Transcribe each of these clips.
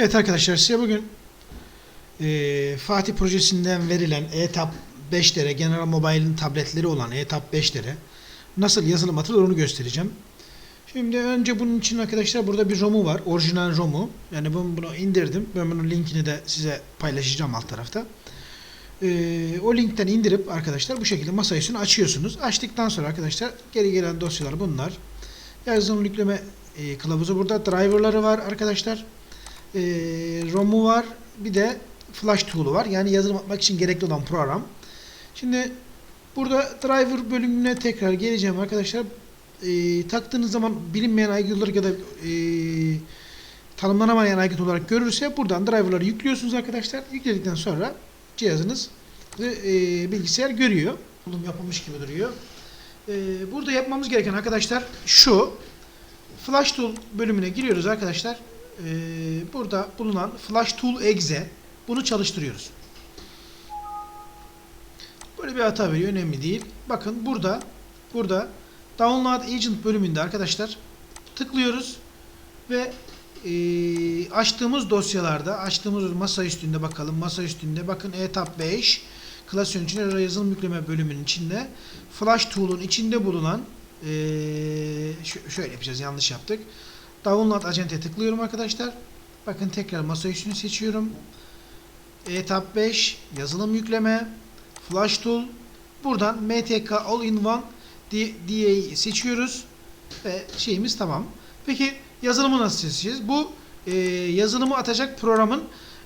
Evet arkadaşlar size bugün eee, Fatih projesinden verilen ETAP 5'lere, General Mobile'in tabletleri olan ETAP 5'lere nasıl yazılım atılır onu göstereceğim. Şimdi önce bunun için arkadaşlar burada bir ROM'u var. Orijinal ROM'u. Yani ben bunu indirdim. Ben bunun linkini de size paylaşacağım alt tarafta. Eee, o linkten indirip arkadaşlar bu şekilde masaüstünü açıyorsunuz. Açtıktan sonra arkadaşlar geri gelen dosyalar bunlar. Yazılım yükleme e, kılavuzu burada. Driver'ları var arkadaşlar e, ROM'u var. Bir de Flash Tool'u var. Yani yazılım yapmak için gerekli olan program. Şimdi burada driver bölümüne tekrar geleceğim arkadaşlar. E, taktığınız zaman bilinmeyen aygıt olarak ya da e, tanımlanamayan aygıt olarak görürse buradan driver'ları yüklüyorsunuz arkadaşlar. Yükledikten sonra cihazınız e, bilgisayar görüyor. Bulum yapılmış gibi duruyor. E, burada yapmamız gereken arkadaşlar şu. Flash Tool bölümüne giriyoruz arkadaşlar. Ee, burada bulunan Flash Tool Exe bunu çalıştırıyoruz. Böyle bir hata veriyor. Önemli değil. Bakın burada burada Download Agent bölümünde arkadaşlar tıklıyoruz ve e, açtığımız dosyalarda açtığımız masa üstünde bakalım. Masa üstünde bakın etap 5 klas yöneticinin yazılım yükleme bölümünün içinde Flash Tool'un içinde bulunan e, şö- şöyle yapacağız. Yanlış yaptık. Download Agent'e tıklıyorum arkadaşlar. Bakın tekrar masa üstünü seçiyorum. Etap 5 yazılım yükleme Flash Tool buradan MTK All-in-One diye seçiyoruz ve şeyimiz tamam. Peki yazılımı nasıl seçeceğiz? Bu e, yazılımı atacak programın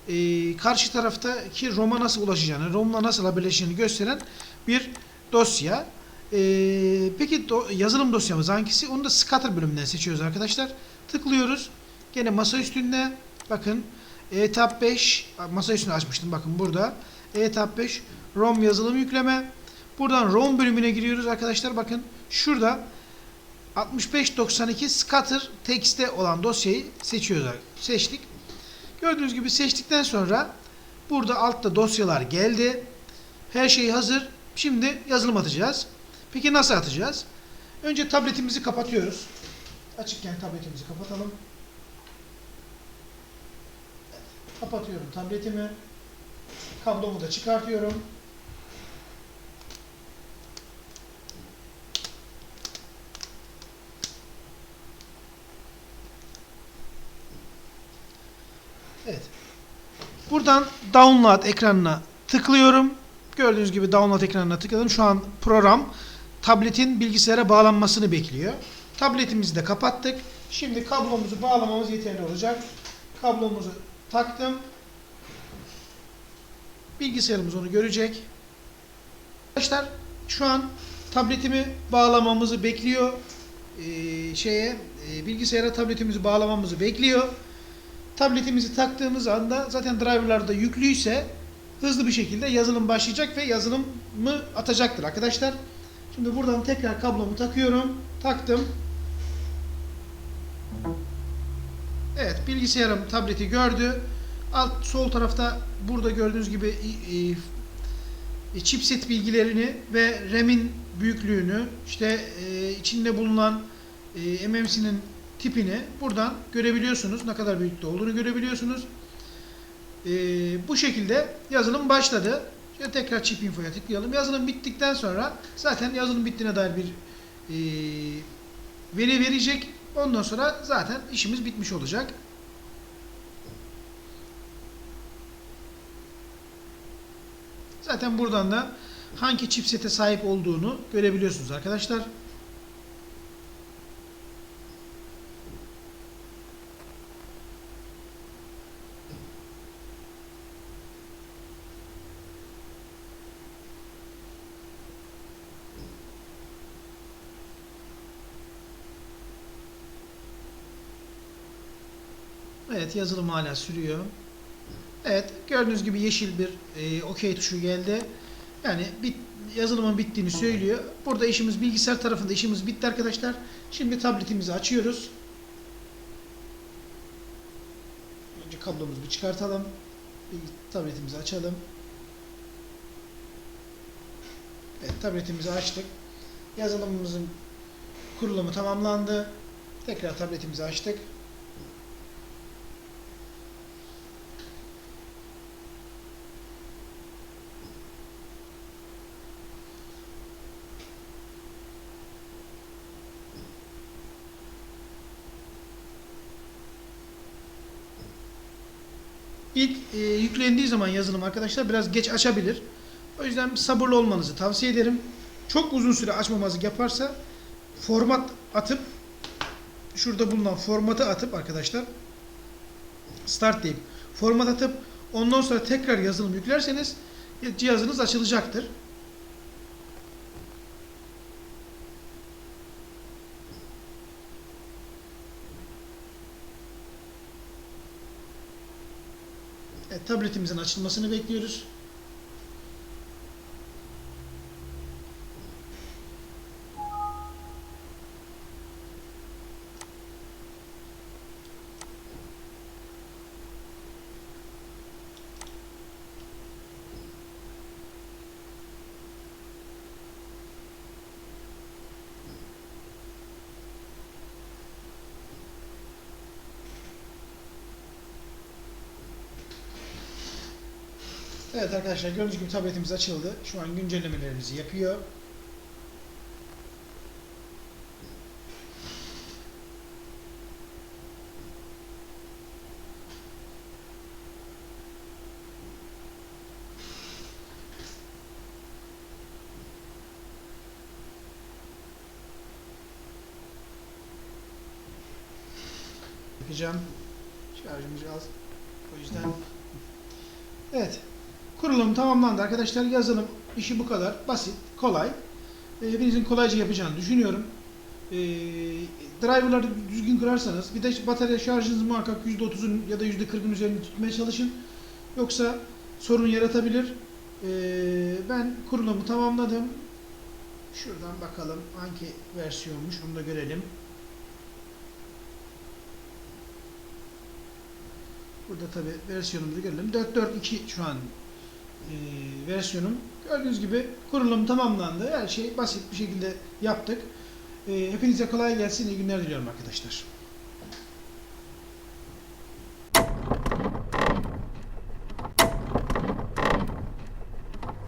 e, karşı taraftaki ROM'a nasıl ulaşacağını, ROM'la nasıl haberleşeceğini gösteren bir dosya. E, peki do- yazılım dosyamız hangisi? Onu da scatter bölümünden seçiyoruz arkadaşlar. Tıklıyoruz. Gene masa üstünde bakın etap 5 masa üstünde açmıştım bakın burada. Etap 5 ROM yazılım yükleme. Buradan ROM bölümüne giriyoruz arkadaşlar. Bakın şurada 6592 scatter text'te olan dosyayı seçiyoruz. Seçtik. Gördüğünüz gibi seçtikten sonra burada altta dosyalar geldi. Her şey hazır. Şimdi yazılım atacağız. Peki nasıl atacağız? Önce tabletimizi kapatıyoruz. Açıkken tabletimizi kapatalım. Kapatıyorum tabletimi. Kablomu da çıkartıyorum. Evet. Buradan download ekranına tıklıyorum. Gördüğünüz gibi download ekranına tıkladım. Şu an program tabletin bilgisayara bağlanmasını bekliyor. Tabletimizi de kapattık. Şimdi kablomuzu bağlamamız yeterli olacak. Kablomuzu taktım. Bilgisayarımız onu görecek. Arkadaşlar şu an tabletimi bağlamamızı bekliyor. Ee, şeye e, bilgisayara tabletimizi bağlamamızı bekliyor. Tabletimizi taktığımız anda zaten driverlar da yüklüyse hızlı bir şekilde yazılım başlayacak ve yazılımı atacaktır arkadaşlar. Şimdi buradan tekrar kablomu takıyorum. Taktım. Evet bilgisayarım tableti gördü. Alt sol tarafta burada gördüğünüz gibi e, e, chipset bilgilerini ve RAM'in büyüklüğünü işte e, içinde bulunan e, MMC'nin tipini buradan görebiliyorsunuz. Ne kadar büyüklükte olduğunu görebiliyorsunuz. E, bu şekilde yazılım başladı. Şöyle tekrar chip info'ya tıklayalım. Yazılım bittikten sonra zaten yazılım bittiğine dair bir e, veri verecek. Ondan sonra zaten işimiz bitmiş olacak. Zaten buradan da hangi chipsete sahip olduğunu görebiliyorsunuz arkadaşlar. Evet yazılım hala sürüyor. Evet gördüğünüz gibi yeşil bir e, OK tuşu geldi. Yani bit, yazılımın bittiğini söylüyor. Burada işimiz bilgisayar tarafında işimiz bitti arkadaşlar. Şimdi tabletimizi açıyoruz. Önce kablomuzu bir çıkartalım. Tabletimizi açalım. Evet tabletimizi açtık. Yazılımımızın kurulumu tamamlandı. Tekrar tabletimizi açtık. İlk e, yüklendiği zaman yazılım arkadaşlar biraz geç açabilir. O yüzden sabırlı olmanızı tavsiye ederim. Çok uzun süre açmamazlık yaparsa format atıp şurada bulunan formatı atıp arkadaşlar start deyip format atıp ondan sonra tekrar yazılım yüklerseniz cihazınız açılacaktır. Tabletimizin açılmasını bekliyoruz. Evet arkadaşlar gördüğünüz gibi tabletimiz açıldı. Şu an güncellemelerimizi yapıyor. Yapacağım. Şarjımız az. O yüzden. Evet. Kurulum tamamlandı arkadaşlar. Yazılım işi bu kadar. Basit, kolay. Ee, Hepinizin kolayca yapacağını düşünüyorum. Ee, driverları düzgün kurarsanız bir de batarya şarjınızı muhakkak %30'un ya da %40'ın üzerinde tutmaya çalışın. Yoksa sorun yaratabilir. Ee, ben kurulumu tamamladım. Şuradan bakalım hangi versiyonmuş onu da görelim. Burada tabi versiyonumuzu görelim. 4.4.2 şu an e, versiyonum. Gördüğünüz gibi kurulum tamamlandı. Her şey basit bir şekilde yaptık. E, hepinize kolay gelsin. İyi günler diliyorum arkadaşlar.